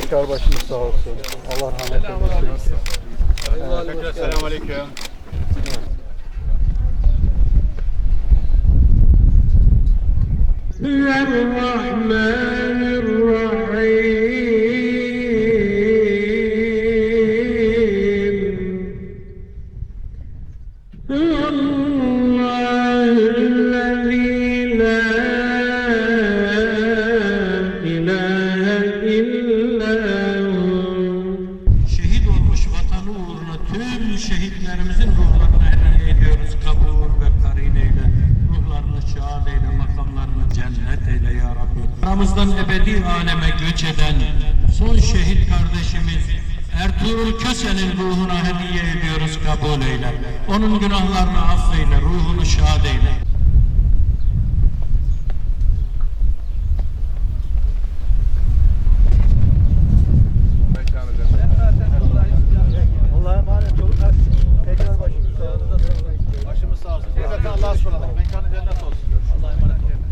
Tekrar başınız sağ olsun. Allah rahmet eylesin. Tekrar selamun aleyküm. Bismillahirrahmanirrahim. Allah tüm şehitlerimizin ruhlarına hediye ediyoruz kabul ve karineyle. Ruhlarını şad eyle, makamlarını cennet eyle ya Rabbi. Aramızdan ebedi aleme göç eden son şehit kardeşimiz Ertuğrul Köse'nin ruhuna hediye ediyoruz kabul eyle. Onun günahlarını affeyle, ruhunu şad eyle. Allah'a emanet olun. Tekrar başınız sağ olsun. Başımız sağ olsun. Cennete Allah'a ısmarladık. Mekanı cennet olsun. Allah'a emanet olun.